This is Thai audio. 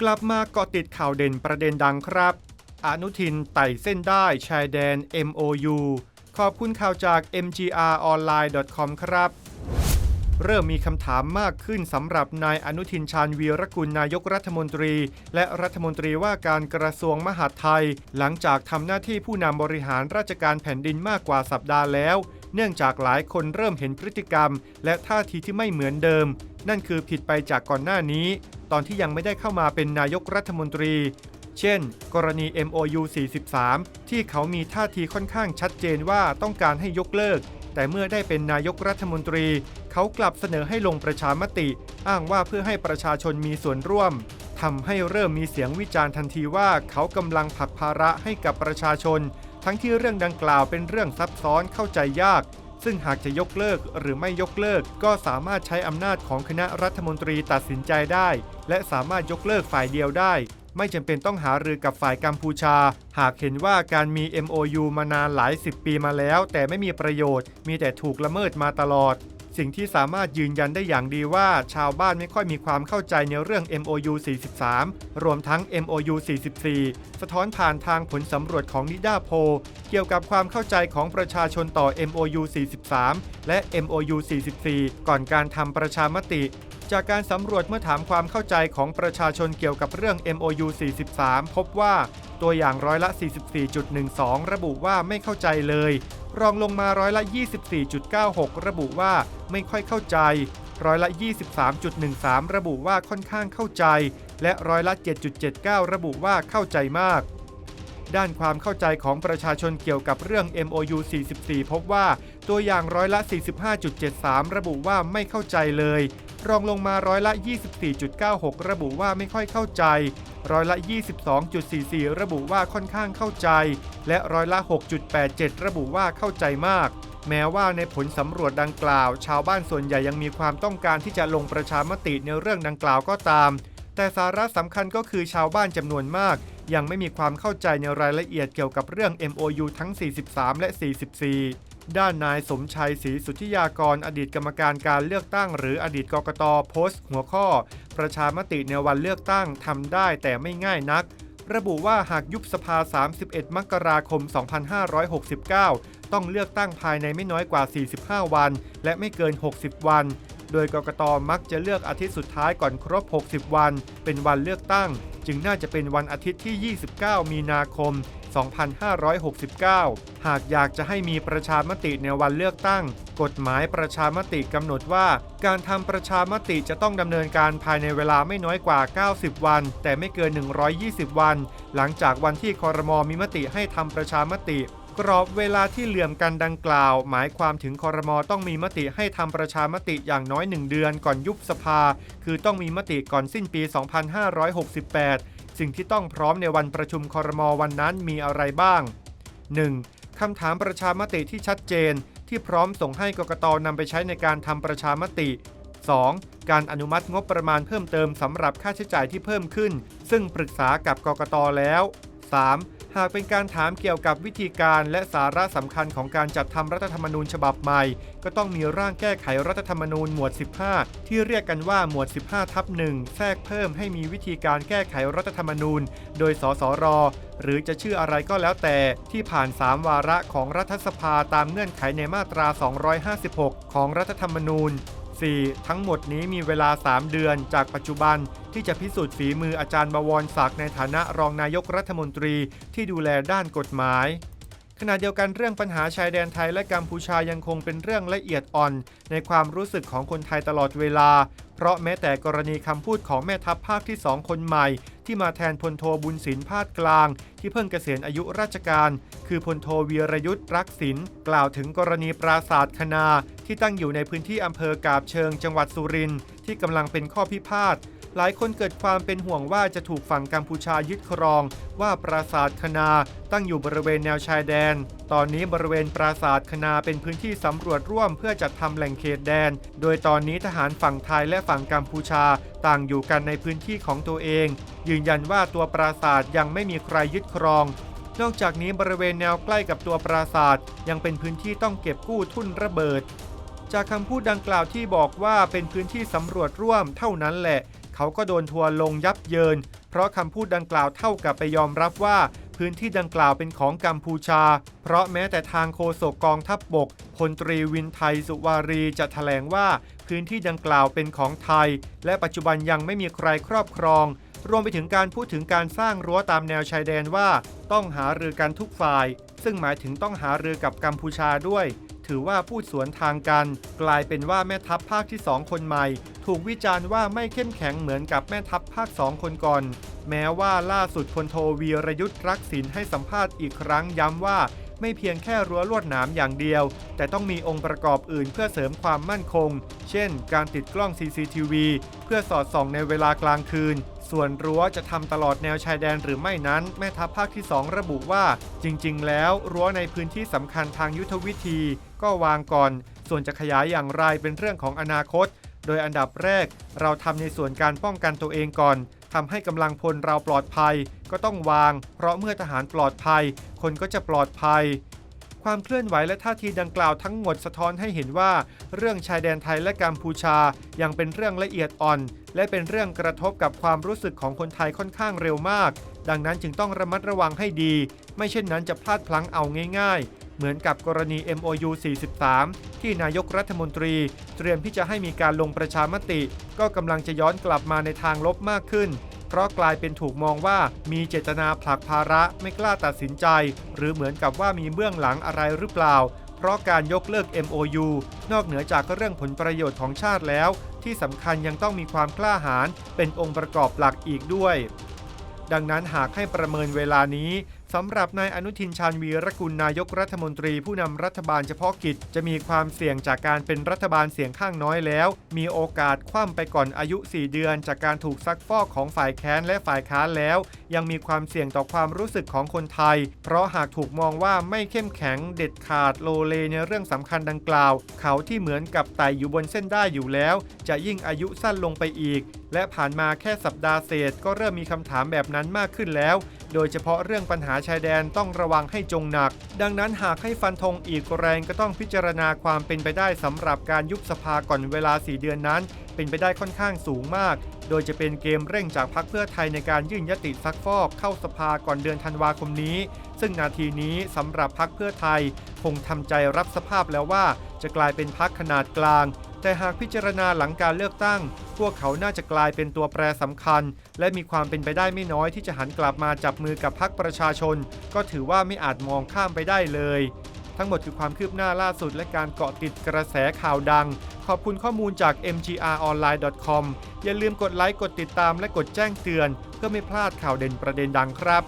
กลับมาเกาะติดข่าวเด่นประเด็นดังครับ อนุทินไต่เส้นได้ชายแดน MOU ขอบคุณข่าวจาก mgronline.com ครับ เริ่มมีคำถามมากขึ้นสำหรับนายอนุทินชาญวีรกุลนายกรัฐมนตรี และรัฐมนตรีว่าการกระทรวงมหาดไทย หลังจากทำหน้าที่ผู้นำบริหารราชการแผ่นดินมากกว่าสัปดาห์แล้ว เนื่องจากหลายคนเริ่มเห็นพฤติกรรม และท่าทีที่ไม่เหมือนเดิม นั่นคือผิดไปจากก่อนหน้านี้ ตอนที่ยังไม่ได้เข้ามาเป็นนายกรัฐมนตรี เช่น กรณี MOU 43 ที่เขามีท่าทีค่อนข้างชัดเจนว่าต้องการให้ยกเลิก แต่เมื่อได้เป็นนายกรัฐมนตรี เขากลับเสนอให้ลงประชามติ อ้างว่าเพื่อให้ประชาชนมีส่วนร่วมทำให้เริ่มมีเสียงวิจารณ์ทันทีว่าเขากำลังผลักภาระให้กับประชาชน ทั้งที่เรื่องดังกล่าวเป็นเรื่องซับซ้อนเข้าใจยาก ซึ่งหากจะยกเลิกหรือไม่ยกเลิก ก็สามารถใช้อำนาจของคณะรัฐมนตรีตัดสินใจได้ และสามารถยกเลิกฝ่ายเดียวได้ ไม่จำเป็นต้องหารือกับฝ่ายกัมพูชา หากเห็นว่าการมี MOU มานานหลายสิบปีมาแล้ว แต่ไม่มีประโยชน์ มีแต่ถูกละเมิดมาตลอด สิ่งที่สามารถยืนยันได้อย่างดีว่าชาวบ้านไม่ค่อยมีความเข้าใจในเรื่อง MOU 43 รวมทั้ง MOU 44 สะท้อนผ่านทางผลสำรวจของนิดาโพเกี่ยวกับความเข้าใจของประชาชนต่อ MOU 43 และ MOU 44 ก่อนการทำประชามติ จากการสำรวจเมื่อถามความเข้าใจของประชาชนเกี่ยวกับเรื่อง MOU 43 พบว่าตัวอย่างร้อยละ 44.12 ระบุว่าไม่เข้าใจเลย รองลงมาร้อยละ 24.96 ระบุว่าไม่ค่อยเข้าใจ ร้อยละ 23.13 ระบุว่าค่อนข้างเข้าใจ และร้อยละ 7.79 ระบุว่าเข้าใจมาก ด้านความเข้าใจของประชาชนเกี่ยวกับเรื่อง MOU 44 พบว่าตัวอย่างร้อยละ 45.73 ระบุว่าไม่เข้าใจเลย รองลงมาร้อยละ 24.96 ระบุว่าไม่ค่อยเข้าใจ ร้อยละ 22.44 ระบุว่าค่อนข้างเข้าใจ และร้อยละ 6.87 ระบุว่าเข้าใจมาก แม้ว่าในผลสำรวจดังกล่าว ชาวบ้านส่วนใหญ่ยังมีความต้องการที่จะลงประชามติในเรื่องดังกล่าวก็ตาม แต่สาระสำคัญก็คือชาวบ้านจำนวนมาก ยังไม่มีความเข้าใจในรายละเอียดเกี่ยวกับเรื่อง MOU ทั้ง 43 และ 44 ด้านนายสมชัยศรีสุทธิยากรอดีตกรรมการการเลือกตั้ง หรืออดีตกกตโพสต์ หัวข้อ ประชามติในวันเลือกตั้งทำได้แต่ไม่ง่ายนัก ระบุว่าหากยุบสภา 31 มกราคม 2569 ต้องเลือกตั้งภายในไม่น้อยกว่า 45 วัน และไม่เกิน 60 วัน โดยกกตมักจะเลือกอาทิตย์สุดท้ายก่อนครบ 60 วัน เป็นวันเลือกตั้ง จึงน่าจะเป็นวันอาทิตย์ที่ 29 มีนาคม 2569 หากอยากจะให้มีประชามติในวันเลือกตั้ง กฎหมายประชามติกำหนดว่า การทำประชามติจะต้องดำเนินการภายในเวลาไม่น้อยกว่า 90 วัน แต่ไม่เกิน 120 วัน หลังจากวันที่คอรมอมีมติให้ทำประชามติกรอบเวลาที่เหลื่อมกันดังกล่าว หมายความถึงคอรมอต้องมีมติให้ทำประชามติอย่างน้อย 1 เดือนก่อนยุบสภา คือต้องมีมติก่อนสิ้นปี 2568 สิ่งที่ต้องพร้อมในวันประชุมคอรมอวันนั้นมีอะไรบ้าง 1. คำถามประชามติที่ชัดเจน ที่พร้อมส่งให้กกตนำไปใช้ในการทำประชามติ 2. การอนุมัติงบประมาณเพิ่มเติมสำหรับค่าใช้จ่ายที่เพิ่มขึ้น ซึ่งปรึกษากับกกตแล้ว 3. หากเป็นการถามเกี่ยวกับวิธีการและสาระสำคัญของการจัดทำรัฐธรรมนูญฉบับใหม่ ก็ต้องมีร่างแก้ไขรัฐธรรมนูญหมวด 15 ที่เรียกกันว่าหมวด 15ทับหนึ่งแทรกเพิ่มให้มีวิธีการแก้ไขรัฐธรรมนูญ โดยสสร หรือจะชื่ออะไรก็แล้วแต่ที่ผ่าน 3 วาระของรัฐสภาตามเงื่อนไขในมาตรา 256 ของรัฐธรรมนูญ 4. ทั้งหมดนี้มีเวลา 3 เดือนจากปัจจุบันที่จะพิสูจน์ฝีมืออาจารย์บวรศักดิ์ในฐานะรองนายกรัฐมนตรีที่ดูแลด้านกฎหมาย ขณะเดียวกันเรื่องปัญหาชายแดนไทยและกัมพูชายังคงเป็นเรื่องละเอียดอ่อน ในความรู้สึกของคนไทยตลอดเวลา เพราะแม้แต่กรณีคำพูดของแม่ทัพภาคที่2คนใหม่ ที่มาแทนพลโทบุญศิลป์พาดกลาง ที่เพิ่งเกษียณอายุราชการ คือพลโทวีรยุทธ์รักศิลป์กล่าวถึงกรณีปราศาสตร์คณาที่ตั้งอยู่ในพื้นที่อำเภอกาบเชิงจังหวัดสุรินทร์ที่กำลังเป็นข้อพิพาท หลายคนเกิดความเป็นห่วงว่าจะถูกฝั่งกัมพูชายึดครอง ว่าปราสาทคณาตั้งอยู่บริเวณแนวชายแดน ตอนนี้บริเวณปราสาทคณาเป็นพื้นที่สำรวจร่วมเพื่อจัดทำแหล่งเขตแดน โดยตอนนี้ทหารฝั่งไทยและฝั่งกัมพูชาต่างอยู่กันในพื้นที่ของตัวเอง ยืนยันว่าตัวปราสาทยังไม่มีใครยึดครองนอกจากนี้บริเวณแนวใกล้กับตัวปราสาทยังเป็นพื้นที่ต้องเก็บกู้ทุ่นระเบิด จากคำพูดดังกล่าวที่บอกว่าเป็นพื้นที่สำรวจร่วมเท่านั้นแหละ เขาก็โดนทัวร์ลงยับเยิน เพราะคำพูดดังกล่าวเท่ากับไปยอมรับว่า พื้นที่ดังกล่าวเป็นของกัมพูชา เพราะแม้แต่ทางโฆษกกองทัพบบกพลตรีวินไทยสุวารีจะแถลงว่าพื้นที่ดังกล่าวเป็นของไทย และปัจจุบันยังไม่มีใครครอบครอง รวมไปถึงการพูดถึงการสร้างรั้วตามแนวชายแดนว่า ต้องหารือกันทุกฝ่าย ซึ่งหมายถึงต้องหารือกับกัมพูชาด้วย ถือว่าพูดสวนทางกัน กลายเป็นว่าแม่ทัพภาคที่ 2 คนใหม่ ถูกวิจารณ์ว่าไม่เข้มแข็งเหมือนกับแม่ทัพภาค 2 คนก่อน แม้ว่าล่าสุดพลโทวีรยุทธ์รักษินให้สัมภาษณ์อีกครั้งย้ำว่าไม่เพียงแค่รั้วลวดหนามอย่างเดียว แต่ต้องมีองค์ประกอบอื่นเพื่อเสริมความมั่นคง เช่น การติดกล้อง CCTV เพื่อสอดส่องในเวลากลางคืน ส่วนรั้วจะทำตลอดแนวชายแดนหรือไม่นั้น แม่ทัพภาคที่ 2 ระบุว่า จริง ๆ แล้วรั้วในพื้นที่สำคัญทางยุทธวิธี ก็วางก่อน ส่วนจะขยายอย่างไรเป็นเรื่องของอนาคต โดยอันดับแรก เราทำในส่วนการป้องกันตัวเองก่อนทำให้กำลังพลเราปลอดภัย ก็ต้องวาง เพราะเมื่อทหารปลอดภัย คนก็จะปลอดภัย ความเคลื่อนไหวและท่าทีดังกล่าวทั้งหมดสะท้อนให้เห็นว่า เรื่องชายแดนไทยและกัมพูชายังเป็นเรื่องละเอียดอ่อน และเป็นเรื่องกระทบกับความรู้สึกของคนไทยค่อนข้างเร็วมาก ดังนั้นจึงต้องระมัดระวังให้ดี ไม่เช่นนั้นจะพลาดพลั้งเอาง่ายๆ เหมือนกับกรณี MOU 43 ที่นายกรัฐมนตรี เตรียมที่จะให้มีการลงประชามติ ก็กำลังจะย้อนกลับมาในทางลบมากขึ้น เพราะกลายเป็นถูกมองว่ามีเจตนาผลักภาระไม่กล้าตัดสินใจ หรือเหมือนกับว่ามีเบื้องหลังอะไรหรือเปล่า เพราะการยกเลิก MOU นอกเหนือจากเรื่องผลประโยชน์ของชาติแล้ว ที่สำคัญยังต้องมีความกล้าหาญเป็นองค์ประกอบหลักอีกด้วยดังนั้นหากให้ประเมินเวลานี้ สำหรับนายอนุทินชาญวีรกุลนายกรัฐมนตรีผู้นำรัฐบาลเฉพาะกิจ จะมีความเสี่ยงจากการเป็นรัฐบาลเสียงข้างน้อยแล้ว มีโอกาสคว่ำไปก่อนอายุ 4 เดือน จากการถูกซักฟอกของฝ่ายแค้นและฝ่ายค้านแล้ว ยังมีความเสี่ยงต่อความรู้สึกของคนไทย เพราะหากถูกมองว่าไม่เข้มแข็งเด็ดขาดโลเลในเรื่องสำคัญดังกล่าว เขาที่เหมือนกับไต่อยู่บนเส้นได้อยู่แล้ว จะยิ่งอายุสั้นลงไปอีก และผ่านมาแค่สัปดาห์เศษก็เริ่มมีคำถามแบบนั้นมากขึ้นแล้ว โดยเฉพาะเรื่องปัญหาชายแดนต้องระวังให้จงหนัก ดังนั้นหากให้ฟันธงอีกแรงก็ต้องพิจารณาความเป็นไปได้สำหรับการยุบสภาก่อนเวลา 4 เดือนนั้น เป็นไปได้ค่อนข้างสูงมาก โดยจะเป็นเกมเร่งจากพรรคเพื่อไทยในการยื่นยติซักฟอกเข้าสภาก่อนเดือนธันวาคมนี้ ซึ่งนาทีนี้สำหรับพรรคเพื่อไทย คงทำใจรับสภาพแล้วว่าจะกลายเป็นพรรคขนาดกลาง แต่หากพิจารณาหลังการเลือกตั้ง พวกเขาน่าจะกลายเป็นตัวแปรสำคัญ และมีความเป็นไปได้ไม่น้อยที่จะหันกลับมาจับมือกับพรรคประชาชน ก็ถือว่าไม่อาจมองข้ามไปได้เลย ทั้งหมดคือความคืบหน้าล่าสุดและการเกาะติดกระแสข่าวดัง ขอบคุณข้อมูลจาก mgronline.com อย่าลืมกดไลค์กดติดตามและกดแจ้งเตือน เพื่อไม่พลาดข่าวเด่นประเด็นดังครับ